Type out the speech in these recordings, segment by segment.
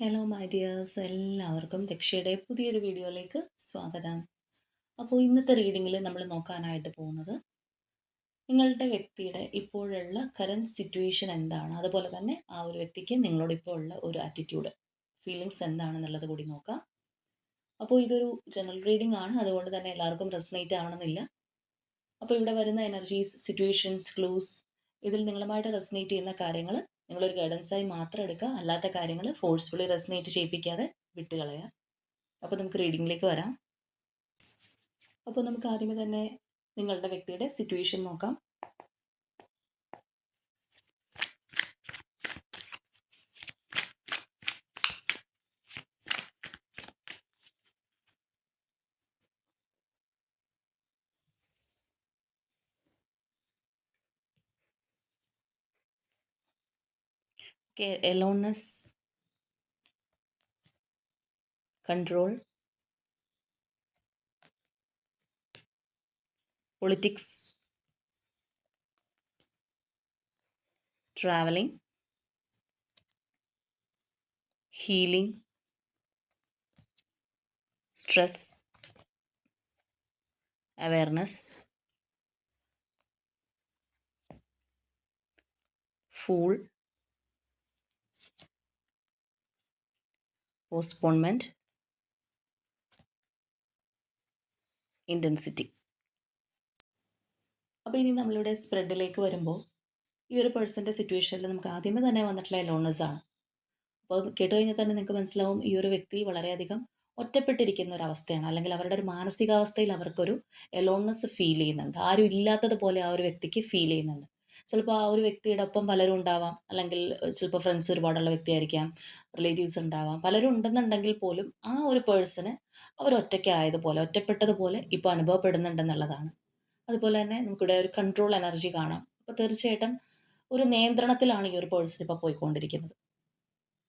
Hello my dears എല്ലാവർക്കും ദക്ഷയുടെ പുതിയൊരു വീഡിയോയിലേക്ക് സ്വാഗതം. അപ്പോൾ ഇന്നത്തെ റീഡിങ്ങിൽ നമ്മൾ നോക്കാനായിട്ട് പോകുന്നത് നിങ്ങളുടെ വ്യക്തിയുടെ ഇപ്പോഴുള്ള കറന്റ് സിറ്റുവേഷൻ എന്താണ്? അതുപോലെ തന്നെ ആ ഒരു വ്യക്തിക്ക് നിങ്ങളോട് ഇപ്പോൾ ഉള്ള ഒരു ആറ്റിറ്റ്യൂഡ് ഫീലിങ്സ് എന്താണെന്നുള്ളത് കൂടി നോക്കാം. അപ്പോൾ ഇതൊരു ജനറൽ റീഡിംഗ് ആണ്. അതുകൊണ്ട് തന്നെ എല്ലാവർക്കും റെസനേറ്റ് ആവണമെന്നില്ല. അപ്പോൾ ഇവിടെ വരുന്ന എനർജീസ് സിറ്റുവേഷൻസ് ക്ലൂസ് ഇതിൽ നിങ്ങളുമായിട്ട് റെസനേറ്റ് ചെയ്യുന്ന കാര്യങ്ങൾ നിങ്ങളൊരു ഗൈഡൻസായി മാത്രം എടുക്കുക. അല്ലാത്ത കാര്യങ്ങൾ ഫോഴ്സ്ഫുള്ളി റെസിനേറ്റ് ചെയ്യിപ്പിക്കാതെ വിട്ടുകളയുക അപ്പോൾ നമുക്ക് റീഡിങ്ങിലേക്ക് വരാം. അപ്പോൾ നമുക്ക് ആദ്യമേ തന്നെ നിങ്ങളുടെ വ്യക്തിയുടെ സിറ്റുവേഷൻ നോക്കാം. Aloneness, control, politics, traveling, healing, stress, awareness, fool, postponement, intensity അപ്പോൾ ഇനി നമ്മളിവിടെ സ്പ്രെഡിലേക്ക് വരുമ്പോൾ ഈ ഒരു പേഴ്സന്റെ സിറ്റുവേഷനിൽ നമുക്ക് ആദ്യമേ തന്നെ വന്നിട്ടുള്ള എലോണസ് ആണ്. അപ്പോൾ കേട്ട് കഴിഞ്ഞാൽ തന്നെ നിങ്ങൾക്ക് മനസ്സിലാവും ഈ ഒരു വ്യക്തി വളരെയധികം ഒറ്റപ്പെട്ടിരിക്കുന്ന ഒരു അവസ്ഥയാണ്. അല്ലെങ്കിൽ അവരുടെ ഒരു മാനസികാവസ്ഥയിൽ അവർക്കൊരു എലോൺനെസ് ഫീൽ ചെയ്യുന്നുണ്ട്. ആരും ഇല്ലാത്തതുപോലെ ആ ഒരു വ്യക്തിക്ക് ഫീൽ ചെയ്യുന്നുണ്ട്. ചിലപ്പോൾ ആ ഒരു വ്യക്തിയുടെ ഒപ്പം പലരും ഉണ്ടാവാം. അല്ലെങ്കിൽ ചിലപ്പോൾ ഫ്രണ്ട്സ് ഒരുപാടുള്ള വ്യക്തിയായിരിക്കാം. റിലേറ്റീവ്സ് ഉണ്ടാവാം. പലരും ഉണ്ടെന്നുണ്ടെങ്കിൽ പോലും ആ ഒരു പേഴ്സണ് അവർ ഒറ്റയ്ക്കായതുപോലെ ഒറ്റപ്പെട്ടതുപോലെ ഇപ്പോൾ അനുഭവപ്പെടുന്നുണ്ടെന്നുള്ളതാണ്. അതുപോലെ തന്നെ നമുക്കിവിടെ ഒരു കൺട്രോൾ എനർജി കാണാം. അപ്പോൾ തീർച്ചയായിട്ടും ഒരു നിയന്ത്രണത്തിലാണ് ഈ ഒരു പേഴ്സൺ ഇപ്പോൾ പോയിക്കൊണ്ടിരിക്കുന്നത്.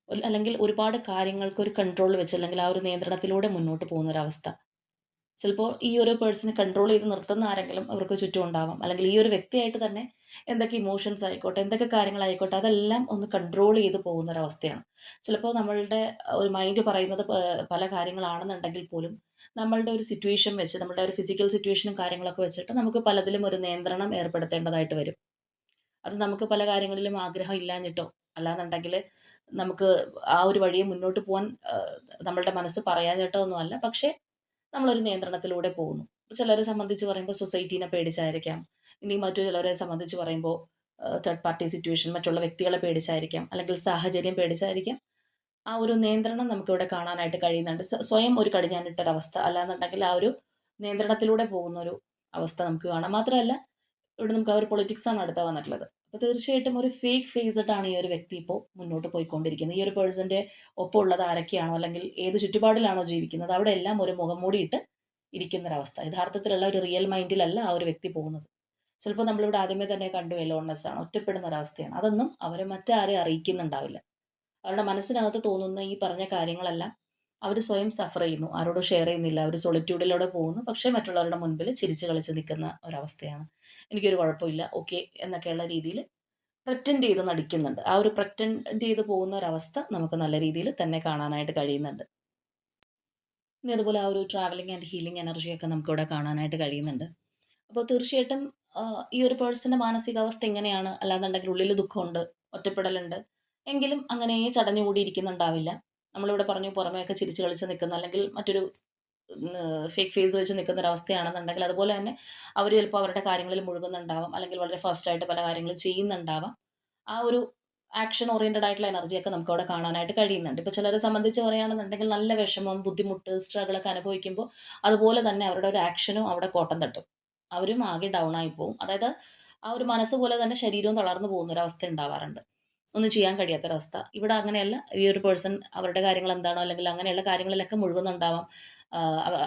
അല്ലെങ്കിൽ ഒരുപാട് കാര്യങ്ങൾക്ക് ഒരു കൺട്രോൾ വെച്ച് അല്ലെങ്കിൽ ആ ഒരു നിയന്ത്രണത്തിലൂടെ മുന്നോട്ട് പോകുന്ന ഒരവസ്ഥ ചിലപ്പോൾ ഈ ഒരു പേഴ്സണെ കൺട്രോൾ ചെയ്ത് നിർത്തുന്ന ആരെങ്കിലും അവർക്ക് ചുറ്റും ഉണ്ടാവാം. അല്ലെങ്കിൽ ഈ ഒരു വ്യക്തിയായിട്ട് തന്നെ എന്തൊക്കെ ഇമോഷൻസ് ആയിക്കോട്ടെ എന്തൊക്കെ കാര്യങ്ങളായിക്കോട്ടെ അതെല്ലാം ഒന്ന് കൺട്രോൾ ചെയ്ത് പോകുന്ന ഒരു അവസ്ഥയാണ് ചിലപ്പോൾ നമ്മളുടെ ഒരു മൈൻഡ് പറയുന്നത് പല കാര്യങ്ങളാണെന്നുണ്ടെങ്കിൽ പോലും നമ്മളുടെ ഒരു സിറ്റുവേഷൻ വെച്ച് നമ്മളുടെ ഒരു ഫിസിക്കൽ സിറ്റുവേഷനും കാര്യങ്ങളൊക്കെ വെച്ചിട്ട് നമുക്ക് പലതിലും ഒരു നിയന്ത്രണം ഏർപ്പെടുത്തേണ്ടതായിട്ട് വരും. അത് നമുക്ക് പല കാര്യങ്ങളിലും ആഗ്രഹം ഇല്ലാഞ്ഞിട്ടോ അല്ലാന്നുണ്ടെങ്കിൽ നമുക്ക് ആ ഒരു വഴിയെ മുന്നോട്ട് പോകാൻ നമ്മളുടെ മനസ്സ് പറയാഞ്ഞിട്ടോ ഒന്നുമല്ല. പക്ഷേ നമ്മളൊരു നിയന്ത്രണത്തിലൂടെ പോകുന്നു. ചിലരെ സംബന്ധിച്ച് പറയുമ്പോൾ സൊസൈറ്റീനെ പേടിച്ചായിരിക്കാം. ഇനി മറ്റു ചിലരെ സംബന്ധിച്ച് പറയുമ്പോൾ തേർഡ് പാർട്ടി സിറ്റുവേഷൻ മറ്റുള്ള വ്യക്തികളെ പേടിച്ചായിരിക്കാം അല്ലെങ്കിൽ സാഹചര്യം പേടിച്ചായിരിക്കാം. ആ ഒരു നിയന്ത്രണം നമുക്കിവിടെ കാണാനായിട്ട് കഴിയുന്നുണ്ട്. സ്വയം ഒരു കടിഞ്ഞാണിട്ടൊരവസ്ഥ അല്ലാന്നുണ്ടെങ്കിൽ ആ ഒരു നിയന്ത്രണത്തിലൂടെ പോകുന്ന ഒരു അവസ്ഥ നമുക്ക് കാണാം. മാത്രമല്ല ഇവിടെ നമുക്ക് ആ ഒരു പൊളിറ്റിക്സാണ് അടുത്ത വന്നിട്ടുള്ളത്. അപ്പോൾ തീർച്ചയായിട്ടും ഒരു ഫേക്ക് ഫേസ്ഡാണ് ഈ ഒരു വ്യക്തി ഇപ്പോൾ മുന്നോട്ട് പോയിക്കൊണ്ടിരിക്കുന്നത്. ഈ ഒരു പേഴ്സന്റെ ഒപ്പം ഉള്ളത് ആരൊക്കെയാണോ അല്ലെങ്കിൽ ഏത് ചുറ്റുപാടിലാണോ ജീവിക്കുന്നത് അവിടെ എല്ലാം ഒരു മുഖം മൂടിയിട്ട് ഇരിക്കുന്നൊരവസ്ഥ. യഥാർത്ഥത്തിലുള്ള ഒരു റിയൽ മൈൻഡിലല്ല ആ ഒരു വ്യക്തി പോകുന്നത്. ചിലപ്പോൾ നമ്മളിവിടെ ആദ്യമേ തന്നെ കണ്ടു എലോണസ് ആണ്. ഒറ്റപ്പെടുന്ന ഒരവസ്ഥയാണ്. അതൊന്നും അവരെ മറ്റാരെ അറിയിക്കുന്നുണ്ടാവില്ല. അവരുടെ മനസ്സിനകത്ത് തോന്നുന്ന ഈ പറഞ്ഞ കാര്യങ്ങളെല്ലാം അവർ സ്വയം സഫർ ചെയ്യുന്നു. ആരോടും ഷെയർ ചെയ്യുന്നില്ല. അവർ സൊളിറ്റ്യൂഡിലൂടെ പോകുന്നു. പക്ഷേ മറ്റുള്ളവരുടെ മുൻപിൽ ചിരിച്ച് കളിച്ച് നിൽക്കുന്ന ഒരവസ്ഥയാണ്. എനിക്കൊരു കുഴപ്പമില്ല. ഓക്കെ എന്നൊക്കെയുള്ള രീതിയിൽ പ്രറ്റൻഡ് ചെയ്ത് നടിക്കുന്നുണ്ട്. ആ ഒരു പ്രറ്റൻഡ് ചെയ്ത് പോകുന്ന ഒരവസ്ഥ നമുക്ക് നല്ല രീതിയിൽ തന്നെ കാണാനായിട്ട് കഴിയുന്നുണ്ട്. പിന്നെ അതുപോലെ ആ ഒരു ട്രാവലിംഗ് ആൻഡ് ഹീലിംഗ് എനർജിയൊക്കെ നമുക്കിവിടെ കാണാനായിട്ട് കഴിയുന്നുണ്ട്. അപ്പോൾ തീർച്ചയായിട്ടും ഈ ഒരു പേഴ്സന്റെ മാനസികാവസ്ഥ എങ്ങനെയാണ്? അല്ലാന്നുണ്ടെങ്കിൽ ഉള്ളിൽ ദുഃഖമുണ്ട് ഒറ്റപ്പെടലുണ്ട്. എങ്കിലും അങ്ങനെ ചടഞ്ഞു ഇരിക്കുന്നുണ്ടാവില്ല നമ്മളിവിടെ പറഞ്ഞു പുറമേയൊക്കെ ചിരിച്ചു കളിച്ച് നിൽക്കുന്ന അല്ലെങ്കിൽ മറ്റൊരു ഫേക്ക് ഫേസ് വെച്ച് നിൽക്കുന്ന ഒരു അവസ്ഥയാണെന്നുണ്ടെങ്കിൽ അതുപോലെ തന്നെ അവർ ചിലപ്പോൾ അവരുടെ കാര്യങ്ങളിൽ മുഴുകുന്നുണ്ടാവാം അല്ലെങ്കിൽ വളരെ ഫാസ്റ്റായിട്ട് പല കാര്യങ്ങളും ചെയ്യുന്നുണ്ടാവാം. ആ ഒരു ആക്ഷൻ ഓറിയന്റഡ് ആയിട്ടുള്ള എനർജിയൊക്കെ നമുക്ക് അവിടെ കാണാനായിട്ട് കഴിയുന്നുണ്ട്. ഇപ്പോൾ ചിലരെ സംബന്ധിച്ച് പറയുകയാണെന്നുണ്ടെങ്കിൽ നല്ല വിഷമം ബുദ്ധിമുട്ട് സ്ട്രഗിളൊക്കെ അനുഭവിക്കുമ്പോൾ അതുപോലെ തന്നെ അവരുടെ ഒരു ആക്ഷനും അവിടെ കോട്ടം തട്ടും. അവരും ആകെ ഡൗൺ ആയി പോകും അതായത് ആ ഒരു മനസ്സ് പോലെ തന്നെ ശരീരവും തളർന്നു പോകുന്ന ഒരു അവസ്ഥ ഉണ്ടാവാറുണ്ട്. ഒന്നും ചെയ്യാൻ കഴിയാത്തൊരവസ്ഥ. ഇവിടെ അങ്ങനെയല്ല. ഈ ഒരു പേഴ്സൺ അവരുടെ കാര്യങ്ങൾ എന്താണോ അല്ലെങ്കിൽ അങ്ങനെയുള്ള കാര്യങ്ങളിലൊക്കെ മുഴുകുന്നുണ്ടാവാം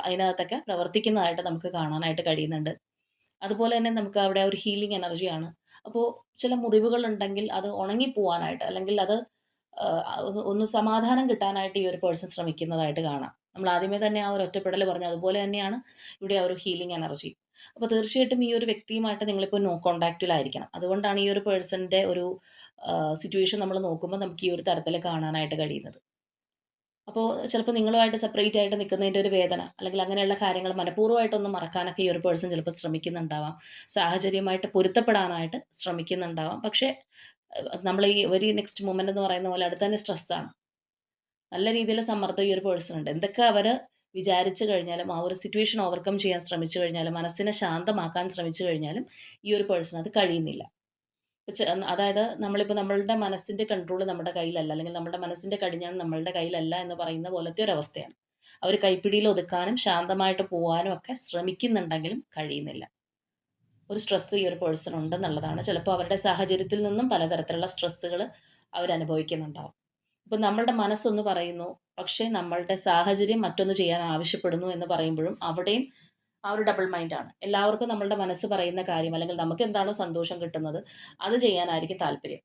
അതിനകത്തൊക്കെ പ്രവർത്തിക്കുന്നതായിട്ട് നമുക്ക് കാണാനായിട്ട് കഴിയുന്നുണ്ട്. അതുപോലെ തന്നെ നമുക്ക് അവിടെ ഒരു ഹീലിംഗ് എനർജിയാണ് അപ്പോൾ ചില മുറിവുകൾ ഉണ്ടെങ്കിൽ അത് ഉണങ്ങി ഉണങ്ങിപ്പോവാനായിട്ട് അല്ലെങ്കിൽ അത് ഒന്ന് സമാധാനം കിട്ടാനായിട്ട് ഈ ഒരു പേഴ്സൺ ശ്രമിക്കുന്നതായിട്ട് കാണാം. നമ്മൾ ആദ്യമേ തന്നെ ആ ഒരു ഒറ്റപ്പെടൽ പറഞ്ഞു. അതുപോലെ തന്നെയാണ് ഇവിടെ ആ ഒരു ഹീലിംഗ് എനർജി അപ്പോൾ തീർച്ചയായിട്ടും ഈ ഒരു വ്യക്തിയുമായിട്ട് നിങ്ങളിപ്പോൾ നോ കോണ്ടാക്റ്റിലായിരിക്കണം അതുകൊണ്ടാണ് ഈ ഒരു പേഴ്സന്റെ ഒരു സിറ്റുവേഷൻ നമ്മൾ നോക്കുമ്പോൾ നമുക്ക് ഈ ഒരു തരത്തിൽ കാണാനായിട്ട് കഴിയുന്നത്. അപ്പോൾ ചിലപ്പോൾ നിങ്ങളുമായിട്ട് സെപ്പറേറ്റ് ആയിട്ട് നിൽക്കുന്നതിന്റെ ഒരു വേദന അല്ലെങ്കിൽ അങ്ങനെയുള്ള കാര്യങ്ങൾ മനഃപൂർവമായിട്ടൊന്നും മറക്കാനൊക്കെ ഈ ഒരു പേഴ്സൺ ചിലപ്പോൾ ശ്രമിക്കുന്നുണ്ടാവാം. സാഹചര്യമായിട്ട് പൊരുത്തപ്പെടാനായിട്ട് ശ്രമിക്കുന്നുണ്ടാവാം. പക്ഷേ നമ്മൾ ഈ ഒരു നെക്സ്റ്റ് മൊമെന്റ് എന്ന് പറയുന്ന പോലെ അടുത്ത് തന്നെ സ്ട്രെസ്സാണ് നല്ല രീതിയിൽ സമ്മർദ്ദം ഈ ഒരു പേഴ്സൺ ഉണ്ട്. എന്തൊക്കെ അവർ വിചാരിച്ചു കഴിഞ്ഞാലും ആ ഒരു സിറ്റുവേഷൻ ഓവർകം ചെയ്യാൻ ശ്രമിച്ചു കഴിഞ്ഞാലും മനസ്സിനെ ശാന്തമാക്കാൻ ശ്രമിച്ചു കഴിഞ്ഞാലും ഈ ഒരു പേഴ്സൺ അത് കഴിയുന്നില്ല. അതായത് നമ്മളിപ്പോൾ നമ്മളുടെ മനസ്സിന്റെ കൺട്രോൾ നമ്മുടെ കയ്യിലല്ല അല്ലെങ്കിൽ നമ്മുടെ മനസ്സിന്റെ കടിഞ്ഞാണ് നമ്മളുടെ കയ്യിലല്ല എന്ന് പറയുന്ന പോലത്തെ ഒരു അവസ്ഥയാണ്. അവർ കൈപ്പിടിയിൽ ഒതുക്കാനും ശാന്തമായിട്ട് പോകാനും ഒക്കെ ശ്രമിക്കുന്നുണ്ടെങ്കിലും കഴിയുന്നില്ല. ഒരു സ്ട്രെസ്സ് ഈ ഒരു പേഴ്സൺ ഉണ്ടെന്നുള്ളതാണ്. ചിലപ്പോൾ അവരുടെ സാഹചര്യത്തിൽ നിന്നും പലതരത്തിലുള്ള സ്ട്രെസ്സുകൾ അവരനുഭവിക്കുന്നുണ്ടാവും. ഇപ്പം നമ്മളുടെ മനസ്സൊന്ന് പറയുന്നു പക്ഷേ നമ്മളുടെ സാഹചര്യം മറ്റൊന്ന് ചെയ്യാൻ ആവശ്യപ്പെടുന്നു എന്ന് പറയുമ്പോഴും അവിടെയും ആ ഒരു ഡബിൾ മൈൻഡാണ് എല്ലാവർക്കും നമ്മളുടെ മനസ്സ് പറയുന്ന കാര്യം അല്ലെങ്കിൽ നമുക്ക് എന്താണോ സന്തോഷം കിട്ടുന്നത് അത് ചെയ്യാനായിരിക്കും താല്പര്യം.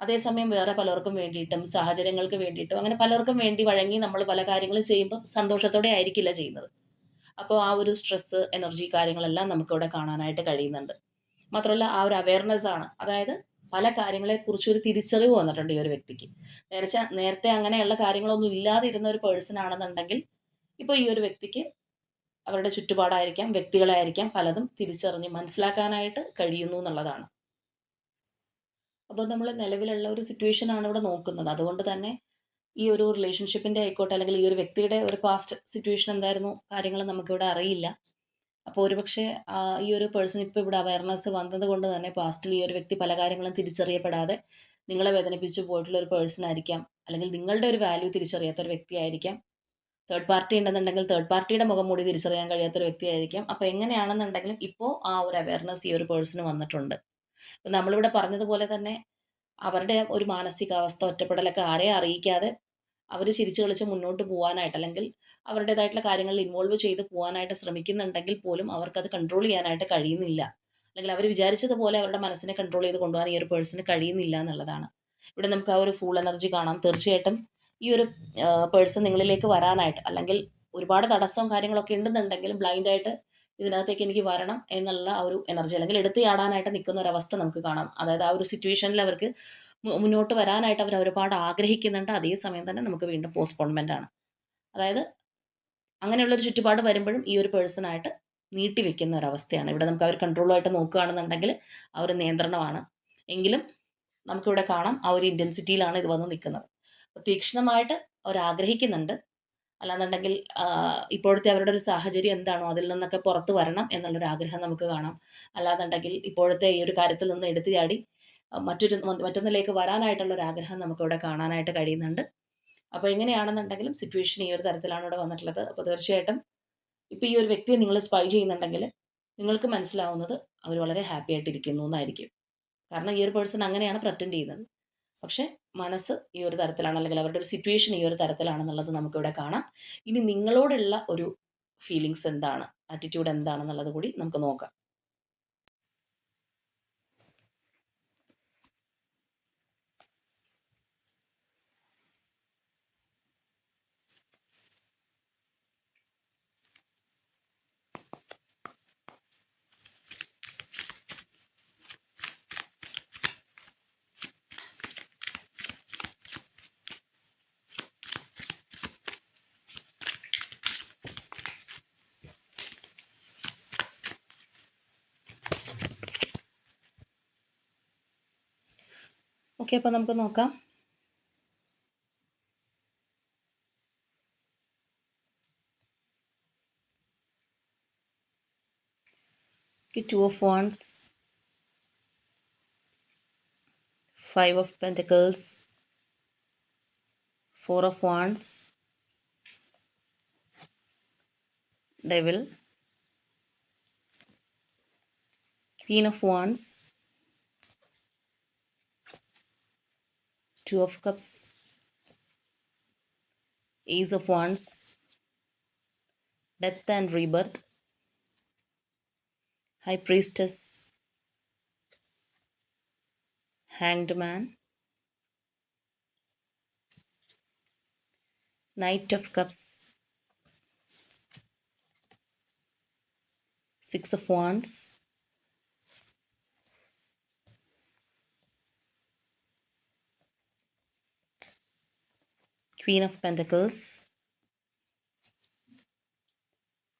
അതേസമയം വേറെ പലർക്കും വേണ്ടിയിട്ടും സാഹചര്യങ്ങൾക്ക് വേണ്ടിയിട്ടും അങ്ങനെ പലർക്കും വേണ്ടി വഴങ്ങി നമ്മൾ പല കാര്യങ്ങളും ചെയ്യുമ്പോൾ സന്തോഷത്തോടെ ആയിരിക്കില്ല ചെയ്യുന്നത്. അപ്പോൾ ആ ഒരു സ്ട്രെസ്സ് എനർജി കാര്യങ്ങളെല്ലാം നമുക്കിവിടെ കാണാനായിട്ട് കഴിയുന്നുണ്ട്. മാത്രമല്ല ആ ഒരു അവയർനെസ് ആണ്. അതായത് പല കാര്യങ്ങളെക്കുറിച്ച് ഒരു തിരിച്ചറിവ് വന്നിട്ടുണ്ട് ഈ ഒരു വ്യക്തിക്ക്. നേരത്തെ നേരത്തെ അങ്ങനെയുള്ള കാര്യങ്ങളൊന്നും ഇല്ലാതെ ഇരുന്ന ഒരു പേഴ്സൺ ആണെന്നുണ്ടെങ്കിൽ ഇപ്പോൾ ഈ ഒരു വ്യക്തിക്ക് അവരുടെ ചുറ്റുപാടായിരിക്കാം വ്യക്തികളായിരിക്കാം പലതും തിരിച്ചറിഞ്ഞ് മനസ്സിലാക്കാനായിട്ട് കഴിയുന്നു എന്നുള്ളതാണ്. അപ്പോൾ നമ്മൾ നിലവിലുള്ള ഒരു സിറ്റുവേഷൻ ആണ് ഇവിടെ നോക്കുന്നത്. അതുകൊണ്ട് തന്നെ ഈ ഒരു റിലേഷൻഷിപ്പിന്റെ ആയിക്കോട്ടെ അല്ലെങ്കിൽ ഈ ഒരു വ്യക്തിയുടെ ഒരു പാസ്റ്റ് സിറ്റുവേഷൻ എന്തായിരുന്നു കാര്യങ്ങൾ നമുക്കിവിടെ അറിയില്ല. അപ്പോൾ ഒരുപക്ഷെ ഈ ഒരു പേഴ്സൺ ഇപ്പോൾ ഇവിടെ അവയർനെസ് വന്നത് കൊണ്ട് തന്നെ പാസ്റ്റിൽ ഈ ഒരു വ്യക്തി പല കാര്യങ്ങളും തിരിച്ചറിയപ്പെടാതെ നിങ്ങളെ വേദനിപ്പിച്ചു പോയിട്ടുള്ള ഒരു പേഴ്സൺ ആയിരിക്കാം. അല്ലെങ്കിൽ നിങ്ങളുടെ ഒരു വാല്യൂ തിരിച്ചറിയാത്ത ഒരു വ്യക്തിയായിരിക്കാം തേർഡ് പാർട്ടി ഉണ്ടെന്നുണ്ടെങ്കിൽ തേർഡ് പാർട്ടിയുടെ മുഖം മൂടി തിരിച്ചറിയാൻ കഴിയാത്ത കഴിയാത്തൊരു വ്യക്തിയായിരിക്കാം അപ്പോൾ എങ്ങനെയാണെന്നുണ്ടെങ്കിലും ഇപ്പോൾ ആ ഒരു അവയർനെസ് ഈ ഒരു പേഴ്സണ് വന്നിട്ടുണ്ട്. അപ്പം നമ്മളിവിടെ പറഞ്ഞതുപോലെ തന്നെ അവരുടെ ഒരു മാനസികാവസ്ഥ ഒറ്റപ്പെടലൊക്കെ ആരെയും അറിയിക്കാതെ അവർ ചിരിച്ചു കളിച്ച് മുന്നോട്ട് പോകാനായിട്ട് അല്ലെങ്കിൽ അവരുടേതായിട്ടുള്ള കാര്യങ്ങളിൽ ഇൻവോൾവ് ചെയ്ത് പോകാനായിട്ട് ശ്രമിക്കുന്നുണ്ടെങ്കിൽ പോലും അവർക്കത് കൺട്രോൾ ചെയ്യാനായിട്ട് കഴിയുന്നില്ല. അല്ലെങ്കിൽ അവർ വിചാരിച്ചതുപോലെ അവരുടെ മനസ്സിനെ കൺട്രോൾ ചെയ്ത് കൊണ്ടുപോകാൻ ഈ ഒരു പേഴ്സണ് കഴിയുന്നില്ല എന്നുള്ളതാണ്. ഇവിടെ നമുക്ക് ആ ഒരു ഫുൾ എനർജി കാണാം. തീർച്ചയായിട്ടും ഈ ഒരു പേഴ്സൺ നിങ്ങളിലേക്ക് വരാനായിട്ട് അല്ലെങ്കിൽ ഒരുപാട് തടസ്സവും കാര്യങ്ങളൊക്കെ ഉണ്ടെന്നുണ്ടെങ്കിലും ബ്ലൈൻഡായിട്ട് ഇതിനകത്തേക്ക് എനിക്ക് വരണം എന്നുള്ള ആ ഒരു എനർജി അല്ലെങ്കിൽ എടുത്ത് ചാടാനായിട്ട് നിൽക്കുന്ന ഒരു അവസ്ഥ നമുക്ക് കാണാം. അതായത് ആ ഒരു സിറ്റുവേഷനിൽ അവർക്ക് മുന്നോട്ട് വരാനായിട്ട് അവർ ഒരുപാട് ആഗ്രഹിക്കുന്നുണ്ട്. അതേസമയം തന്നെ നമുക്ക് വീണ്ടും പോസ്റ്റ്പോൺമെന്റ് ആണ്. അതായത് അങ്ങനെയുള്ളൊരു ചുറ്റുപാട് വരുമ്പോഴും ഈ ഒരു പേഴ്സണായിട്ട് നീട്ടി വെക്കുന്ന ഒരവസ്ഥയാണ് ഇവിടെ നമുക്ക് അവർ കൺട്രോളുമായിട്ട് നോക്കുകയാണെന്നുണ്ടെങ്കിൽ ആ ഒരു നിയന്ത്രണമാണ്. എങ്കിലും നമുക്കിവിടെ കാണാം ആ ഒരു ഇന്റൻസിറ്റിയിലാണ് ഇത് വന്ന് നിൽക്കുന്നത്. അപ്പോൾ തീക്ഷ്ണമായിട്ട് അവർ ആഗ്രഹിക്കുന്നുണ്ട്. അല്ലാന്നുണ്ടെങ്കിൽ ഇപ്പോഴത്തെ അവരുടെ ഒരു സാഹചര്യം എന്താണോ അതിൽ നിന്നൊക്കെ പുറത്തു വരണം എന്നുള്ളൊരു ആഗ്രഹം നമുക്ക് കാണാം. അല്ലാന്നുണ്ടെങ്കിൽ ഇപ്പോഴത്തെ ഈ ഒരു കാര്യത്തിൽ നിന്ന് എടുത്തു ചാടി മറ്റൊരു മറ്റൊന്നിലേക്ക് വരാനായിട്ടുള്ളൊരു ആഗ്രഹം നമുക്കിവിടെ കാണാനായിട്ട് കഴിയുന്നുണ്ട്. അപ്പോൾ എങ്ങനെയാണെന്നുണ്ടെങ്കിലും സിറ്റുവേഷൻ ഈ ഒരു തരത്തിലാണ് ഇവിടെ വന്നിട്ടുള്ളത്. അപ്പോൾ തീർച്ചയായിട്ടും ഇപ്പോൾ ഈ ഒരു വ്യക്തിയെ നിങ്ങൾ സ്പൈ ചെയ്യുന്നുണ്ടെങ്കിൽ നിങ്ങൾക്ക് മനസ്സിലാവുന്നത് അവർ വളരെ ഹാപ്പി ആയിട്ടിരിക്കുന്നു എന്നായിരിക്കും. കാരണം ഈ ഒരു പേഴ്സൺ അങ്ങനെയാണ് പ്രറ്റൻഡ് ചെയ്യുന്നത്. പക്ഷെ മനസ്സ് ഈ ഒരു തരത്തിലാണ് അല്ലെങ്കിൽ അവരുടെ ഒരു സിറ്റുവേഷൻ ഈ ഒരു തരത്തിലാണെന്നുള്ളത് നമുക്കിവിടെ കാണാം. ഇനി നിങ്ങളോടുള്ള ഒരു ഫീലിങ്സ് എന്താണ്? ആറ്റിറ്റ്യൂഡ് എന്താണെന്നുള്ളത് കൂടി നമുക്ക് നോക്കാം. ഓക്കെ അപ്പോൾ നമുക്ക് നോക്കാം. Two of wands five of pentacles four of wands devil. Queen of wands. Two of Cups, Ace of Wands, Death and Rebirth, High Priestess, Hanged Man, Knight of Cups, Six of Wands, Queen of Pentacles,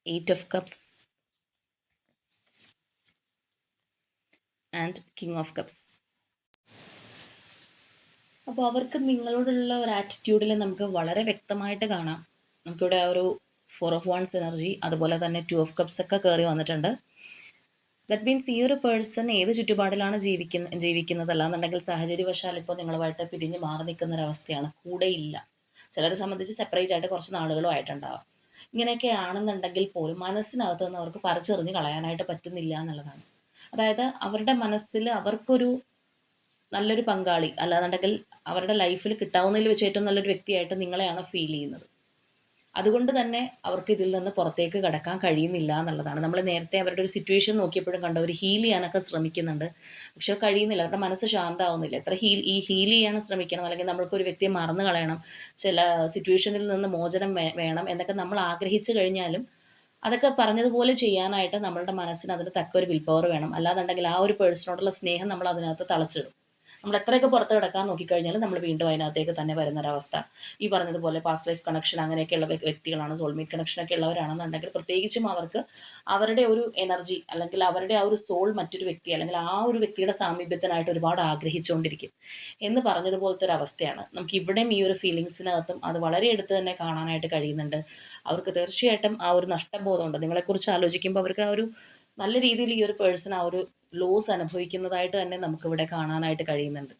Eight of Cups, and king of cups അപ്പോൾ അവർക്ക് നിങ്ങളോടുള്ള ഒരു ആറ്റിറ്റ്യൂഡിൽ നമുക്ക് വളരെ വ്യക്തമായിട്ട് കാണാം. നമുക്കിവിടെ ആ ഒരു ഫോർ ഓഫ് വൺസ് എനർജി അതുപോലെ തന്നെ ടു ഓഫ് കപ്സ് ഒക്കെ കയറി വന്നിട്ടുണ്ട്. ദറ്റ് മീൻസ് ഈ ഒരു പേഴ്സൺ ഏത് ചുറ്റുപാടിലാണ് ജീവിക്കുന്ന ജീവിക്കുന്നത് അല്ലാന്നുണ്ടെങ്കിൽ സാഹചര്യവശാൽ ഇപ്പോൾ നിങ്ങളുമായിട്ട് പിരിഞ്ഞ് മാറി നിൽക്കുന്ന ഒരവസ്ഥയാണ് കൂടെയില്ല. ചിലരെ സംബന്ധിച്ച് സെപ്പറേറ്റ് ആയിട്ട് കുറച്ച് നാളുകളും ആയിട്ടുണ്ടാവാം. ഇങ്ങനെയൊക്കെ ആണെന്നുണ്ടെങ്കിൽ പോലും മനസ്സിനകത്ത് നിന്ന് അവർക്ക് പറിച്ചെറിഞ്ഞ് കളയാനായിട്ട് പറ്റുന്നില്ല എന്നുള്ളതാണ്. അതായത് അവരുടെ മനസ്സിൽ അവർക്കൊരു നല്ലൊരു പങ്കാളി അല്ലാന്നുണ്ടെങ്കിൽ അവരുടെ ലൈഫിൽ കിട്ടാവുന്നതിൽ വെച്ച് ഏറ്റവും നല്ലൊരു വ്യക്തിയായിട്ട് നിങ്ങളെയാണ് ഫീൽ ചെയ്യുന്നത്. അതുകൊണ്ട് തന്നെ അവർക്ക് ഇതിൽ നിന്ന് പുറത്തേക്ക് കടക്കാൻ കഴിയുന്നില്ല എന്നുള്ളതാണ്. നമ്മൾ നേരത്തെ അവരുടെ ഒരു സിറ്റുവേഷൻ നോക്കിയപ്പോഴും കണ്ട അവർ ഹീൽ ചെയ്യാനൊക്കെ ശ്രമിക്കുന്നുണ്ട്. പക്ഷെ കഴിയുന്നില്ല അവരുടെ മനസ്സ് ശാന്തമാവുന്നില്ല എത്ര ഹീൽ ഈ ഹീൽ ചെയ്യാൻ ശ്രമിക്കണം അല്ലെങ്കിൽ നമ്മൾക്ക് ഒരു വ്യക്തിയെ മറന്നു കളയണം ചില സിറ്റുവേഷനിൽ നിന്ന് മോചനം വേണം എന്നൊക്കെ നമ്മൾ ആഗ്രഹിച്ചു കഴിഞ്ഞാലും അതൊക്കെ പറഞ്ഞതുപോലെ ചെയ്യാനായിട്ട് നമ്മളുടെ മനസ്സിന് അതിന് തക്ക ഒരു വിൽപവർ വേണം. അല്ലാന്നുണ്ടെങ്കിൽ ആ ഒരു പേഴ്സണോടുള്ള സ്നേഹം നമ്മൾ അതിനകത്ത് തളച്ചിടും. നമ്മൾ എത്രയൊക്കെ പുറത്ത് കിടക്കാൻ നോക്കിക്കഴിഞ്ഞാലും നമ്മൾ വീണ്ടും അതിനകത്തേക്ക് തന്നെ വരുന്നൊരവസ്ഥ. ഈ പറഞ്ഞതുപോലെ പാസ്റ്റ് ലൈഫ് കണക്ഷൻ അങ്ങനെയൊക്കെയുള്ള വ്യക്തികളാണ് സോൾമേറ്റ് കണക്ഷനൊക്കെ ഉള്ളവരാണെന്നുണ്ടെങ്കിൽ പ്രത്യേകിച്ചും അവർക്ക് അവരുടെ ഒരു എനർജി അല്ലെങ്കിൽ അവരുടെ ആ ഒരു സോൾ മറ്റൊരു വ്യക്തി അല്ലെങ്കിൽ ആ ഒരു വ്യക്തിയുടെ സാമീപ്യത്തിനായിട്ട് ഒരുപാട് ആഗ്രഹിച്ചുകൊണ്ടിരിക്കും എന്ന് പറഞ്ഞതുപോലത്തെ ഒരു അവസ്ഥയാണ് നമുക്ക് ഇവിടെയും ഈ ഒരു ഫീലിങ്സിനകത്തും അത് വളരെ എടുത്ത് തന്നെ കാണാനായിട്ട് കഴിയുന്നുണ്ട്. അവർക്ക് തീർച്ചയായിട്ടും ആ ഒരു നഷ്ടബോധമുണ്ട്. നിങ്ങളെക്കുറിച്ച് ആലോചിക്കുമ്പോൾ അവർക്ക് ആ ഒരു നല്ല രീതിയിൽ ഈ ഒരു പേഴ്സൺ ആ ഒരു ലോസ് അനുഭവിക്കുന്നതായിട്ട് തന്നെ നമുക്കിവിടെ കാണാനായിട്ട് കഴിയുന്നുണ്ട്.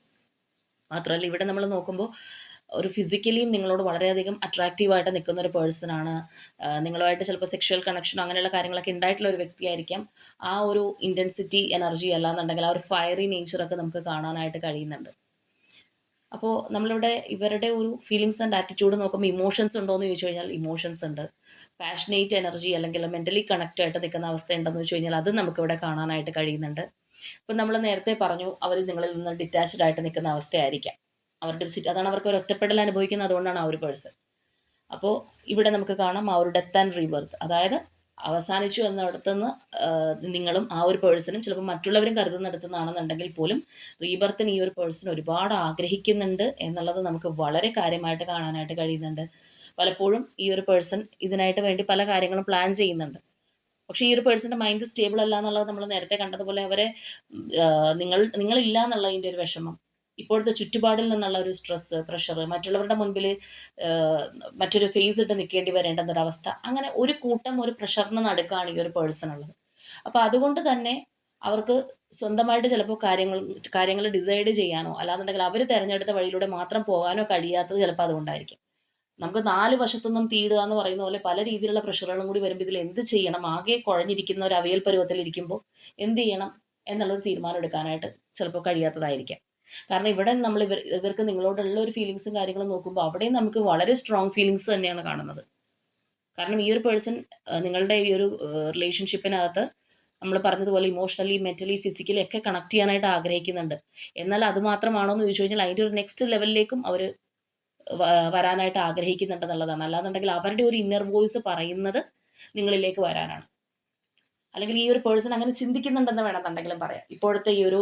മാത്രമല്ല ഇവിടെ നമ്മൾ നോക്കുമ്പോൾ ഒരു ഫിസിക്കലിയും നിങ്ങളോട് വളരെയധികം അട്രാക്റ്റീവായിട്ട് നിൽക്കുന്ന ഒരു പേഴ്സൺ ആണ്. നിങ്ങളുമായിട്ട് ചിലപ്പോൾ സെക്ഷൽ കണക്ഷൻ അങ്ങനെയുള്ള കാര്യങ്ങളൊക്കെ ഉണ്ടായിട്ടുള്ള ഒരു വ്യക്തിയായിരിക്കാം. ആ ഒരു ഇന്റൻസിറ്റി എനർജി അല്ലാന്നുണ്ടെങ്കിൽ ആ ഒരു ഫയറി നേച്ചറൊക്കെ നമുക്ക് കാണാനായിട്ട് കഴിയുന്നുണ്ട്. അപ്പോൾ നമ്മളിവിടെ ഇവരുടെ ഒരു ഫീലിങ്സ് ആൻഡ് ആറ്റിറ്റ്യൂഡ് നോക്കുമ്പോൾ ഇമോഷൻസ് ഉണ്ടോ എന്ന് ചോദിച്ചു കഴിഞ്ഞാൽ ഇമോഷൻസ് ഉണ്ട്. പാഷനേറ്റ് എനർജി അല്ലെങ്കിൽ മെന്റലി കണക്റ്റ് ആയിട്ട് നിൽക്കുന്ന അവസ്ഥ ഉണ്ടെന്ന് വെച്ച് കഴിഞ്ഞാൽ അത് നമുക്കിവിടെ കാണാനായിട്ട് കഴിയുന്നുണ്ട്. ഇപ്പം നമ്മൾ നേരത്തെ പറഞ്ഞു അവർ നിങ്ങളിൽ നിന്ന് ഡിറ്റാച്ച്ഡ് ആയിട്ട് നിൽക്കുന്ന അവസ്ഥയായിരിക്കാം. അവരുടെ സിറ്റ് അതാണ് അവർക്ക് ഒരു ഒറ്റപ്പെടൽ അനുഭവിക്കുന്നത് അതുകൊണ്ടാണ് ആ ഒരു പേഴ്സൺ അപ്പോൾ ഇവിടെ നമുക്ക് കാണാം ആ ഒരു ഡെത്ത് ആൻഡ് റീബർത്ത് അതായത് അവസാനിച്ചു എന്നിടത്തുനിന്ന് നിങ്ങളും ആ ഒരു പേഴ്സണും ചിലപ്പോൾ മറ്റുള്ളവരും കരുതുന്നിടത്തുനിന്നാണെന്നുണ്ടെങ്കിൽ പോലും റീബർത്തിന് ഈ ഒരു പേഴ്സൺ ഒരുപാട് ആഗ്രഹിക്കുന്നുണ്ട് എന്നുള്ളത് നമുക്ക് വളരെ കാര്യമായിട്ട് കാണാനായിട്ട് കഴിയുന്നുണ്ട്. പലപ്പോഴും ഈ ഒരു പേഴ്സൺ ഇതിനായിട്ട് വേണ്ടി പല കാര്യങ്ങളും പ്ലാൻ ചെയ്യുന്നുണ്ട്. പക്ഷേ ഈ ഒരു പേഴ്സന്റെ മൈൻഡ് സ്റ്റേബിൾ അല്ല എന്നുള്ളത് നമ്മൾ നേരത്തെ കണ്ടതുപോലെ അവരെ നിങ്ങൾ നിങ്ങളില്ല എന്നുള്ളതിന്റെ ഒരു വിഷമം. ഇപ്പോഴത്തെ ചുറ്റുപാടിൽ നിന്നുള്ള ഒരു സ്ട്രെസ്സ് പ്രഷർ മറ്റുള്ളവരുടെ മുൻപിൽ മറ്റൊരു ഫേസ് ഇട്ട് നിൽക്കേണ്ടി ഒരു അവസ്ഥ. അങ്ങനെ ഒരു കൂട്ടം ഒരു പ്രഷറിന് നടുക്കാണ് ഈ ഒരു പേഴ്സൺ ഉള്ളത്. അപ്പോൾ അതുകൊണ്ട് തന്നെ അവർക്ക് സ്വന്തമായിട്ട് ചിലപ്പോൾ കാര്യങ്ങൾ കാര്യങ്ങൾ ഡിസൈഡ് ചെയ്യാനോ അല്ലാന്നുണ്ടെങ്കിൽ അവർ തിരഞ്ഞെടുത്ത വഴിയിലൂടെ മാത്രം പോകാനോ കഴിയാത്തത് ചിലപ്പോൾ അതുകൊണ്ടായിരിക്കും. നമുക്ക് നാല് വശത്തുനിന്നും തീടുക എന്ന് പറയുന്ന പോലെ പല രീതിയിലുള്ള പ്രഷറുകളും കൂടി വരുമ്പോൾ ഇതിൽ എന്ത് ചെയ്യണം? ആകെ കുഴഞ്ഞിരിക്കുന്ന ഒരു അവയൽ പരുവത്തിൽ ഇരിക്കുമ്പോൾ എന്ത് ചെയ്യണം എന്നുള്ളൊരു തീരുമാനം എടുക്കാനായിട്ട് ചിലപ്പോൾ കഴിയാത്തതായിരിക്കാം. കാരണം ഇവിടെ നമ്മൾ ഇവർ ഇവർക്ക് നിങ്ങളോടുള്ള ഒരു ഫീലിങ്സും കാര്യങ്ങളും നോക്കുമ്പോൾ അവിടെയും നമുക്ക് വളരെ സ്ട്രോങ് ഫീലിങ്സ് തന്നെയാണ് കാണുന്നത്. കാരണം ഈ ഒരു പേഴ്സൺ നിങ്ങളുടെ ഈ ഒരു റിലേഷൻഷിപ്പിനകത്ത് നമ്മൾ പറഞ്ഞതുപോലെ ഇമോഷണലി മെന്റലി ഫിസിക്കലി ഒക്കെ കണക്ട് ചെയ്യാനായിട്ട് ആഗ്രഹിക്കുന്നുണ്ട്. എന്നാൽ അത് മാത്രമാണോ എന്ന് ചോദിച്ചു കഴിഞ്ഞാൽ അതിന്റെ ഒരു നെക്സ്റ്റ് ലെവലിലേക്കും അവർ വരാനായിട്ട് ആഗ്രഹിക്കുന്നുണ്ടെന്നുള്ളതാണ്. അല്ലാന്നുണ്ടെങ്കിൽ അവരുടെ ഒരു ഇന്നർ വോയിസ് പറയുന്നത് നിങ്ങളിലേക്ക് വരാനാണ്. അല്ലെങ്കിൽ ഈ ഒരു പേഴ്സൺ അങ്ങനെ ചിന്തിക്കുന്നുണ്ടെന്ന് വേണമെന്നുണ്ടെങ്കിലും പറയാം. ഇപ്പോഴത്തെ ഈ ഒരു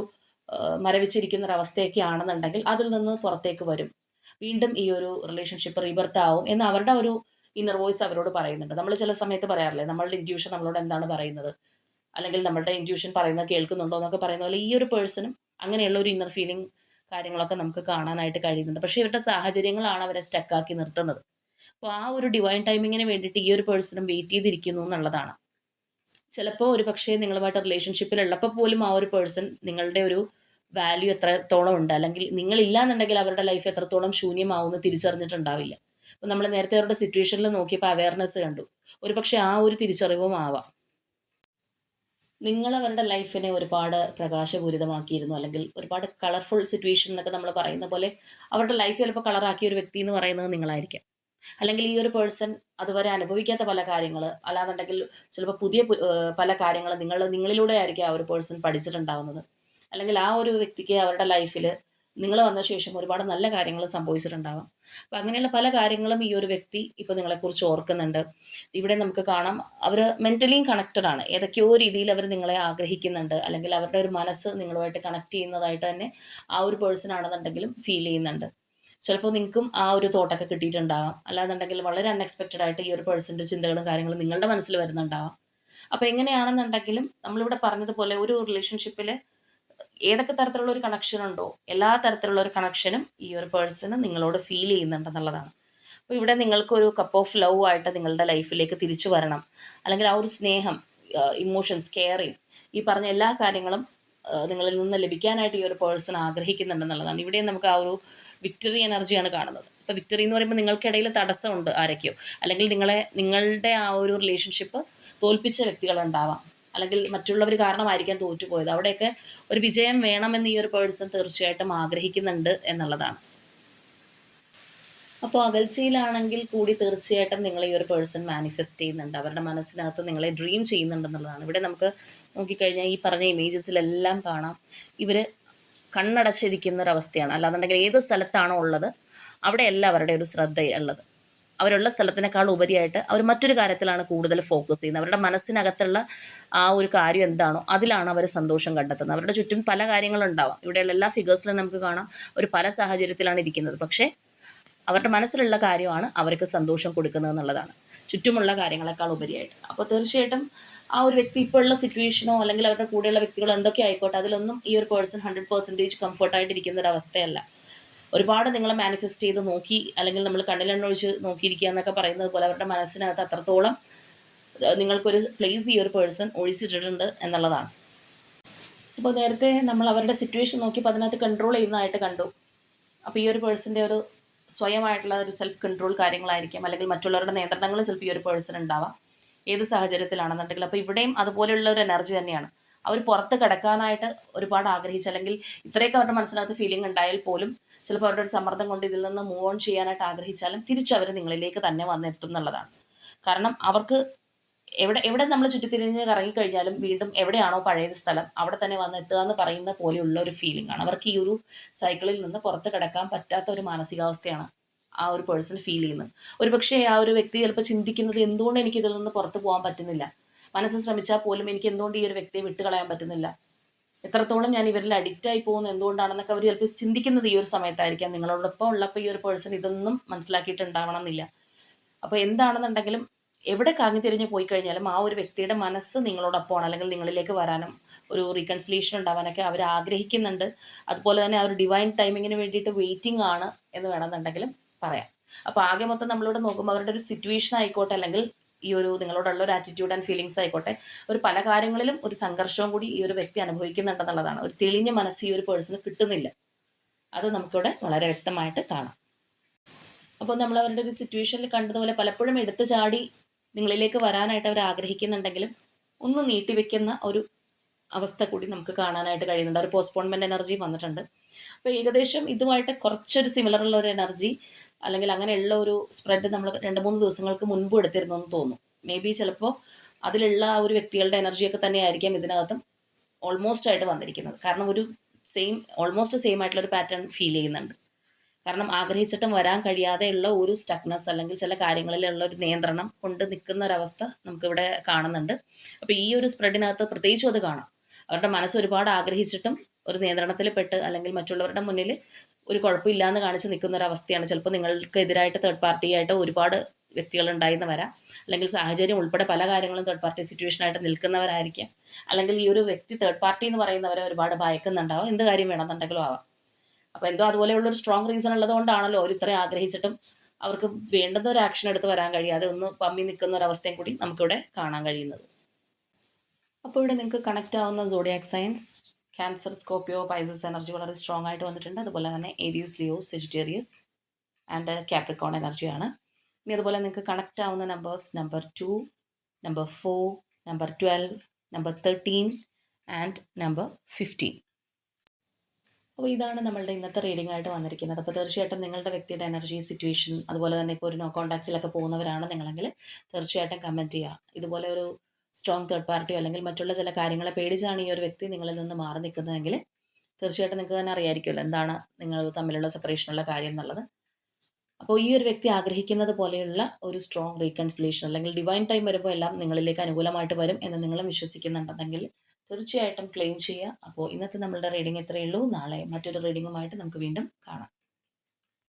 മരവിച്ചിരിക്കുന്ന ഒരു അവസ്ഥയൊക്കെ ആണെന്നുണ്ടെങ്കിൽ അതിൽ നിന്ന് പുറത്തേക്ക് വരും. വീണ്ടും ഈ ഒരു റിലേഷൻഷിപ്പ് റീബർത്ത് ആവും എന്ന് അവരുടെ ഒരു ഇന്നർ വോയിസ് അവരോട് പറയുന്നുണ്ട്. നമ്മൾ ചില സമയത്ത് പറയാറില്ലേ നമ്മളുടെ ഇൻഡ്യൂഷൻ നമ്മളോട് എന്താണ് പറയുന്നത്? അല്ലെങ്കിൽ നമ്മളുടെ ഇൻഡ്യൂഷൻ പറയുന്നത് കേൾക്കുന്നുണ്ടോ എന്നൊക്കെ പറയുന്ന പോലെ ഈ ഒരു പേഴ്സണും അങ്ങനെയുള്ള ഒരു ഇന്നർ ഫീലിംഗ് കാര്യങ്ങളൊക്കെ നമുക്ക് കാണാനായിട്ട് കഴിയുന്നുണ്ട്. പക്ഷേ ഇവരുടെ സാഹചര്യങ്ങളാണ് അവരെ സ്റ്റക്കാക്കി നിർത്തുന്നത്. അപ്പോൾ ആ ഒരു ഡിവൈൻ ടൈമിങ്ങിന് വേണ്ടിയിട്ട് ഈ ഒരു പേഴ്സണും വെയിറ്റ് ചെയ്തിരിക്കുന്നു എന്നുള്ളതാണ്. ചിലപ്പോൾ ഒരു പക്ഷേ നിങ്ങളുമായിട്ട് റിലേഷൻഷിപ്പിലുള്ളപ്പോൾ പോലും ആ ഒരു പേഴ്സൺ നിങ്ങളുടെ ഒരു വാല്യൂ എത്രത്തോളം ഉണ്ട്? അല്ലെങ്കിൽ നിങ്ങളില്ല എന്നുണ്ടെങ്കിൽ അവരുടെ ലൈഫ് എത്രത്തോളം ശൂന്യമാവുമെന്ന് തിരിച്ചറിഞ്ഞിട്ടുണ്ടാവില്ല. അപ്പോൾ നമ്മൾ നേരത്തെ അവരുടെ സിറ്റുവേഷനിൽ നോക്കിയപ്പോൾ അവയർനെസ് കണ്ടു. ഒരു പക്ഷേ ആ ഒരു തിരിച്ചറിവും ആവാം. നിങ്ങൾ അവരുടെ ലൈഫിനെ ഒരുപാട് പ്രകാശപൂരിതമാക്കിയിരുന്നു. അല്ലെങ്കിൽ ഒരുപാട് കളർഫുൾ സിറ്റുവേഷൻ എന്നൊക്കെ നമ്മൾ പറയുന്ന പോലെ അവരുടെ ലൈഫ് ചിലപ്പോൾ കളറാക്കിയ ഒരു വ്യക്തി എന്ന് പറയുന്നത് നിങ്ങളായിരിക്കാം. അല്ലെങ്കിൽ ഈ ഒരു പേഴ്സൺ അതുവരെ അനുഭവിക്കാത്ത പല കാര്യങ്ങൾ അല്ലാന്നുണ്ടെങ്കിൽ ചിലപ്പോൾ പുതിയ പല കാര്യങ്ങൾ നിങ്ങൾ നിങ്ങളിലൂടെ ആയിരിക്കും ആ ഒരു പേഴ്സൺ പഠിച്ചിട്ടുണ്ടാവുന്നത്. അല്ലെങ്കിൽ ആ ഒരു വ്യക്തിക്ക് അവരുടെ ലൈഫിൽ നിങ്ങൾ വന്ന ശേഷം ഒരുപാട് നല്ല കാര്യങ്ങൾ സംഭവിച്ചിട്ടുണ്ടാവാം. അപ്പം അങ്ങനെയുള്ള പല കാര്യങ്ങളും ഈ ഒരു വ്യക്തി ഇപ്പോൾ നിങ്ങളെക്കുറിച്ച് ഓർക്കുന്നുണ്ട്. ഇവിടെ നമുക്ക് കാണാം അവർ മെന്റലിയും കണക്റ്റഡ് ആണ്. ഏതൊക്കെയോ രീതിയിൽ അവർ നിങ്ങളെ ആഗ്രഹിക്കുന്നുണ്ട്. അല്ലെങ്കിൽ അവരുടെ ഒരു മനസ്സ് നിങ്ങളുമായിട്ട് കണക്ട് ചെയ്യുന്നതായിട്ട് തന്നെ ആ ഒരു പേഴ്സൺ ആണെന്നുണ്ടെങ്കിലും ഫീൽ ചെയ്യുന്നുണ്ട്. ചിലപ്പോൾ നിങ്ങൾക്കും ആ ഒരു തോട്ടൊക്കെ കിട്ടിയിട്ടുണ്ടാവാം. അല്ലാന്നുണ്ടെങ്കിൽ വളരെ അൺഎക്സ്പെക്റ്റഡ് ആയിട്ട് ഈ ഒരു പേഴ്സന്റെ ചിന്തകളും കാര്യങ്ങളും നിങ്ങളുടെ മനസ്സിൽ വരുന്നുണ്ടാവാം. അപ്പോൾ എങ്ങനെയാണെന്നുണ്ടെങ്കിലും നമ്മളിവിടെ പറഞ്ഞതുപോലെ ഒരു റിലേഷൻഷിപ്പിൽ ഏതൊക്കെ തരത്തിലുള്ള ഒരു കണക്ഷൻ ഉണ്ടോ? എല്ലാ തരത്തിലുള്ള ഒരു കണക്ഷനും ഈ ഒരു പേഴ്സണ് നിങ്ങളോട് ഫീൽ ചെയ്യുന്നുണ്ടെന്നുള്ളതാണ് അപ്പോൾ ഇവിടെ നിങ്ങൾക്കൊരു കപ്പ് ഓഫ് ലവ് ആയിട്ട് നിങ്ങളുടെ ലൈഫിലേക്ക് തിരിച്ചു വരണം. അല്ലെങ്കിൽ ആ ഒരു സ്നേഹം ഇമോഷൻസ് കെയറിങ് ഈ പറഞ്ഞ എല്ലാ കാര്യങ്ങളും നിങ്ങളിൽ നിന്ന് ലഭിക്കാനായിട്ട് ഈ ഒരു പേഴ്സൺ ആഗ്രഹിക്കുന്നുണ്ടെന്നുള്ളതാണ് ഇവിടെ നമുക്ക് ആ ഒരു വിക്ടറി എനർജിയാണ് കാണുന്നത്. ഇപ്പോൾ വിക്ടറി എന്ന് പറയുമ്പോൾ നിങ്ങൾക്കിടയിൽ തടസ്സമുണ്ട് ആരൊക്കെയോ. അല്ലെങ്കിൽ നിങ്ങളെ നിങ്ങളുടെ ആ ഒരു റിലേഷൻഷിപ്പ് തോൽപ്പിച്ച വ്യക്തികളുണ്ടാവാം അല്ലെങ്കിൽ മറ്റുള്ളവർ കാരണമായിരിക്കാം തോറ്റുപോയത്. അവിടെയൊക്കെ ഒരു വിജയം വേണമെന്ന് ഈ ഒരു പേഴ്സൺ തീർച്ചയായിട്ടും ആഗ്രഹിക്കുന്നുണ്ട് എന്നുള്ളതാണ്. അപ്പോൾ അകൽച്ചയിലാണെങ്കിൽ കൂടി തീർച്ചയായിട്ടും നിങ്ങൾ ഈ ഒരു പേഴ്സൺ മാനിഫെസ്റ്റ് ചെയ്യുന്നുണ്ട്. അവരുടെ മനസ്സിനകത്ത് നിങ്ങളെ ഡ്രീം ചെയ്യുന്നുണ്ടെന്നുള്ളതാണ്. ഇവിടെ നമുക്ക് നോക്കിക്കഴിഞ്ഞാൽ ഈ പറഞ്ഞ ഇമേജസിലെല്ലാം കാണാം. ഇവർ കണ്ണടച്ചിരിക്കുന്ന ഒരവസ്ഥയാണ് അല്ലാന്നുണ്ടെങ്കിൽ ഏത് സ്ഥലത്താണോ ഉള്ളത് അവിടെയല്ല അവരുടെ ഒരു ശ്രദ്ധ ഉള്ളത് അവരുള്ള സ്ഥലത്തിനേക്കാൾ ഉപരിയായിട്ട് അവർ മറ്റൊരു കാര്യത്തിലാണ് കൂടുതൽ ഫോക്കസ് ചെയ്യുന്നത്. അവരുടെ മനസ്സിനകത്തുള്ള ആ ഒരു കാര്യം എന്താണോ അതിലാണ് അവർ സന്തോഷം കണ്ടെത്തുന്നത്. അവരുടെ ചുറ്റും പല കാര്യങ്ങളുണ്ടാവാം. ഇവിടെയുള്ള എല്ലാ ഫിഗേഴ്സിലും നമുക്ക് കാണാം. ഒരു പല സാഹചര്യത്തിലാണ് ഇരിക്കുന്നത്. പക്ഷേ അവരുടെ മനസ്സിലുള്ള കാര്യമാണ് അവർക്ക് സന്തോഷം കൊടുക്കുന്നത് എന്നുള്ളതാണ്. ചുറ്റുമുള്ള കാര്യങ്ങളെക്കാൾ ഉപരിയായിട്ട്. അപ്പോൾ തീർച്ചയായിട്ടും ആ ഒരു വ്യക്തി ഇപ്പോൾ ഉള്ള സിറ്റുവേഷനോ അല്ലെങ്കിൽ അവരുടെ കൂടെയുള്ള വ്യക്തികളോ എന്തൊക്കെ ആയിക്കോട്ടെ അതിലൊന്നും ഈ ഒരു പേഴ്സൺ ഹൺഡ്രഡ് പെർസെന്റേജ് കംഫർട്ടായിട്ടിരിക്കുന്ന ഒരു അവസ്ഥയല്ല. ഒരുപാട് നിങ്ങൾ മാനിഫെസ്റ്റ് ചെയ്ത് നോക്കി അല്ലെങ്കിൽ നമ്മൾ കണ്ണിലെണ്ണൊഴിച്ച് നോക്കിയിരിക്കുക എന്നൊക്കെ പറയുന്നത് പോലെ അവരുടെ മനസ്സിനകത്ത് അത്രത്തോളം നിങ്ങൾക്കൊരു പ്ലേസ് ഈ ഒരു പേഴ്സൺ ഒഴിച്ചിട്ടിട്ടുണ്ട് എന്നുള്ളതാണ്. ഇപ്പോൾ നേരത്തെ നമ്മൾ അവരുടെ സിറ്റുവേഷൻ നോക്കിയപ്പോൾ അതിനകത്ത് കൺട്രോൾ ചെയ്യുന്നതായിട്ട് കണ്ടു. അപ്പോൾ ഈ ഒരു പേഴ്സന്റെ ഒരു സ്വയമായിട്ടുള്ള ഒരു സെൽഫ് കൺട്രോൾ കാര്യങ്ങളായിരിക്കാം അല്ലെങ്കിൽ മറ്റുള്ളവരുടെ നിയന്ത്രണങ്ങളും ചിലപ്പോൾ ഈ ഒരു പേഴ്സൺ ഉണ്ടാവാം. ഏത് സാഹചര്യത്തിലാണെന്നുണ്ടെങ്കിൽ അപ്പോൾ ഇവിടെയും അതുപോലെയുള്ള ഒരു എനർജി തന്നെയാണ്. അവർ പുറത്ത് കിടക്കാനായിട്ട് ഒരുപാട് ആഗ്രഹിച്ചു അല്ലെങ്കിൽ ഇത്രയൊക്കെ അവരുടെ മനസ്സിനകത്ത് ഫീലിംഗ് ഉണ്ടായാൽ പോലും ചിലപ്പോൾ അവരുടെ ഒരു സമ്മർദ്ദം കൊണ്ട് ഇതിൽ നിന്ന് മൂവ് ഓൺ ചെയ്യാനായിട്ട് ആഗ്രഹിച്ചാലും തിരിച്ചവർ നിങ്ങളിലേക്ക് തന്നെ വന്നെത്തും എന്നുള്ളതാണ്. കാരണം അവർക്ക് എവിടെ എവിടെ നമ്മൾ ചുറ്റിത്തിരിഞ്ഞ് കറങ്ങിക്കഴിഞ്ഞാലും വീണ്ടും എവിടെയാണോ പഴയ സ്ഥലം അവിടെ തന്നെ വന്ന് എത്തുക എന്ന് പറയുന്ന പോലെയുള്ള ഒരു ഫീലിംഗ് ആണ്. അവർക്ക് ഈ ഒരു സൈക്കിളിൽ നിന്ന് പുറത്ത് കിടക്കാൻ പറ്റാത്ത ഒരു മാനസികാവസ്ഥയാണ് ആ ഒരു പേഴ്സൺ ഫീൽ ചെയ്യുന്നത്. ഒരു പക്ഷേ ആ ഒരു വ്യക്തി ചിലപ്പോൾ ചിന്തിക്കുന്നത് എന്തുകൊണ്ട് എനിക്ക് ഇതിൽ നിന്ന് പുറത്ത് പോകാൻ പറ്റുന്നില്ല? മനസ്സ് ശ്രമിച്ചാൽ പോലും എനിക്ക് എന്തുകൊണ്ട് ഈ ഒരു വ്യക്തിയെ വിട്ടുകളയാൻ പറ്റുന്നില്ല? എത്രത്തോളം ഞാൻ ഇവരിൽ അഡിക്റ്റ് ആയി പോകുന്നത് എന്തുകൊണ്ടാണെന്നൊക്കെ അവർ ചിലപ്പോൾ ചിന്തിക്കുന്നത് ഈ ഒരു സമയത്തായിരിക്കാം. നിങ്ങളോടൊപ്പം ഉള്ളപ്പോൾ ഈ ഒരു പേഴ്സൺ ഇതൊന്നും മനസ്സിലാക്കിയിട്ടുണ്ടാവണം എന്നില്ല അപ്പോൾ എന്താണെന്നുണ്ടെങ്കിലും എവിടെ കാങ്ങി തിരിഞ്ഞ് പോയി കഴിഞ്ഞാലും ആ ഒരു വ്യക്തിയുടെ മനസ്സ് നിങ്ങളോടൊപ്പമാണ് അല്ലെങ്കിൽ നിങ്ങളിലേക്ക് വരാനും ഒരു റീകൺസിലേഷൻ ഉണ്ടാവാനൊക്കെ അവർ ആഗ്രഹിക്കുന്നുണ്ട്. അതുപോലെ തന്നെ ആ ഒരു ഡിവൈൻ ടൈമിങ്ങിന് വേണ്ടിയിട്ട് വെയിറ്റിംഗ് ആണ് എന്ന് വേണമെന്നുണ്ടെങ്കിലും പറയാം. അപ്പോൾ ആകെ മൊത്തം നമ്മളിവിടെ നോക്കുമ്പോൾ അവരുടെ ഒരു സിറ്റുവേഷൻ ആയിക്കോട്ടെ അല്ലെങ്കിൽ ഈ ഒരു നിങ്ങളോടുള്ള ഒരു ആറ്റിറ്റ്യൂഡ് ആൻഡ് ഫീലിങ്സ് ആയിക്കോട്ടെ ഒരു പല കാര്യങ്ങളിലും ഒരു സംഘർഷവും കൂടി ഈ ഒരു വ്യക്തി അനുഭവിക്കുന്നുണ്ടെന്നുള്ളതാണ്. ഒരു തെളിഞ്ഞ മനസ്സ് ഈ ഒരു പേഴ്സണ് കിട്ടുന്നില്ല. അത് നമുക്കിവിടെ വളരെ വ്യക്തമായിട്ട് കാണാം. അപ്പോൾ നമ്മൾ അവരുടെ ഒരു സിറ്റുവേഷനിൽ കണ്ടതുപോലെ പലപ്പോഴും എടുത്തു ചാടി നിങ്ങളിലേക്ക് വരാനായിട്ട് അവർ ആഗ്രഹിക്കുന്നുണ്ടെങ്കിലും ഒന്ന് നീട്ടിവെക്കുന്ന ഒരു അവസ്ഥ കൂടി നമുക്ക് കാണാനായിട്ട് കഴിയുന്നുണ്ട്. ഒരു പോസ്റ്റ്പോൺമെന്റ് എനർജി വന്നിട്ടുണ്ട്. അപ്പോൾ ഏകദേശം ഇതുമായിട്ട് കുറച്ചൊരു സിമിലർ ഉള്ള ഒരു എനർജി അല്ലെങ്കിൽ അങ്ങനെയുള്ള ഒരു സ്പ്രെഡ് നമ്മൾ രണ്ട് മൂന്ന് ദിവസങ്ങൾക്ക് മുൻപ് എടുത്തിരുന്നു എന്ന് തോന്നുന്നു മേ ബി ചിലപ്പോൾ അതിലുള്ള ആ ഒരു വ്യക്തികളുടെ എനർജിയൊക്കെ തന്നെയായിരിക്കാം ഇതിനകത്തും ഓൾമോസ്റ്റ് ആയിട്ട് വന്നിരിക്കുന്നത്. കാരണം ഒരു സെയിം ഓൾമോസ്റ്റ് സെയിം ആയിട്ടുള്ള ഒരു പാറ്റേൺ ഫീൽ ചെയ്യുന്നുണ്ട്. കാരണം ആഗ്രഹിച്ചിട്ടും വരാൻ കഴിയാതെയുള്ള ഒരു സ്റ്റക്നെസ് അല്ലെങ്കിൽ ചില കാര്യങ്ങളിലുള്ള ഒരു നിയന്ത്രണം കൊണ്ട് നിൽക്കുന്ന ഒരവസ്ഥ നമുക്കിവിടെ കാണുന്നുണ്ട്. അപ്പോൾ ഈ ഒരു സ്പ്രെഡിനകത്ത് പ്രത്യേകിച്ചും അത് കാണാം. അവരുടെ മനസ്സ് ഒരുപാട് ആഗ്രഹിച്ചിട്ടും ഒരു നിയന്ത്രണത്തിൽ പെട്ട് അല്ലെങ്കിൽ മറ്റുള്ളവരുടെ മുന്നിൽ ഒരു കുഴപ്പമില്ലാന്ന് കാണിച്ച് നിൽക്കുന്ന ഒരു അവസ്ഥയാണ് ചിലപ്പോൾ നിങ്ങൾക്ക് എതിരായിട്ട് തേർഡ് പാർട്ടി ആയിട്ട് ഒരുപാട് വ്യക്തികൾ ഉണ്ടായിരുന്ന വരാം. അല്ലെങ്കിൽ സാഹചര്യം ഉൾപ്പെടെ പല കാര്യങ്ങളും തേർഡ് പാർട്ടി സിറ്റുവേഷനായിട്ട് നിൽക്കുന്നവരായിരിക്കാം. അല്ലെങ്കിൽ ഈ ഒരു വ്യക്തി തേർഡ് പാർട്ടി എന്ന് പറയുന്നവരെ ഒരുപാട് ഭയക്കുന്നുണ്ടാവും. എന്ത് കാര്യം വേണമെന്നുണ്ടെങ്കിലും ആവാം. അപ്പോൾ എന്തോ അതുപോലെയുള്ള ഒരു സ്ട്രോങ് റീസൺ ഉള്ളതുകൊണ്ടാണല്ലോ അവർ ഇത്രയും ആഗ്രഹിച്ചിട്ടും അവർക്ക് വേണ്ടുന്ന ഒരു ആക്ഷൻ എടുത്ത് വരാൻ കഴിയാതെ ഒന്ന് പമ്മി നിൽക്കുന്ന ഒരു അവസ്ഥയും കൂടി നമുക്കിവിടെ കാണാൻ കഴിയുന്നത്. അപ്പോൾ ഇവിടെ നിങ്ങൾക്ക് കണക്റ്റ് ആവുന്ന zodiac science Cancer Scorpio Pisces energy വളരെ സ്ട്രോങ് ആയിട്ട് വന്നിട്ടുണ്ട്. അതുപോലെ തന്നെ Aries Leo Sagittarius and Capricorn എനർജിയാണ് ഇനി അതുപോലെ നിങ്ങൾക്ക് കണക്റ്റ് ആവുന്ന numbers number two number four number twelve number thirteen and number fifteen അപ്പോൾ ഇതാണ് നമ്മളുടെ ഇന്നത്തെ റീഡിംഗ് ആയിട്ട് വന്നിരിക്കുന്നത്. അപ്പോൾ തീർച്ചയായിട്ടും നിങ്ങളുടെ വ്യക്തിയുടെ എനർജി സിറ്റുവേഷൻ അതുപോലെ തന്നെ ഇപ്പോൾ ഒരു നോ കോൺടാക്റ്റിലൊക്കെ പോകുന്നവരാണ് നിങ്ങളെങ്കിൽ തീർച്ചയായിട്ടും കമന്റ് ചെയ്യുക. ഇതുപോലെ ഒരു സ്ട്രോങ് തേർഡ് പാർട്ടിയോ അല്ലെങ്കിൽ മറ്റുള്ള ചില കാര്യങ്ങളെ പേടിച്ചാണ് ഈ ഒരു വ്യക്തി നിങ്ങളിൽ നിന്ന് മാറി നിൽക്കുന്നതെങ്കിൽ തീർച്ചയായിട്ടും നിങ്ങൾക്ക് തന്നെ അറിയായിരിക്കുമല്ലോ എന്താണ് നിങ്ങൾ തമ്മിലുള്ള സെപ്പറേഷനുള്ള കാര്യം എന്നുള്ളത്. അപ്പോൾ ഈ ഒരു വ്യക്തി ആഗ്രഹിക്കുന്നത് പോലെയുള്ള ഒരു സ്ട്രോങ് റീകൺസിലേഷൻ അല്ലെങ്കിൽ ഡിവൈൻ ടൈം വരുമ്പോൾ എല്ലാം നിങ്ങളിലേക്ക് അനുകൂലമായിട്ട് വരും എന്ന് നിങ്ങളും വിശ്വസിക്കുന്നുണ്ടെങ്കിൽ തീർച്ചയായിട്ടും ക്ലെയിം ചെയ്യുക. അപ്പോൾ ഇന്നത്തെ നമ്മളുടെ റീഡിംഗ് ഇത്രയേ ഉള്ളൂ. നാളെ മറ്റൊരു റീഡിങ്ങുമായിട്ട് നമുക്ക് വീണ്ടും കാണാം.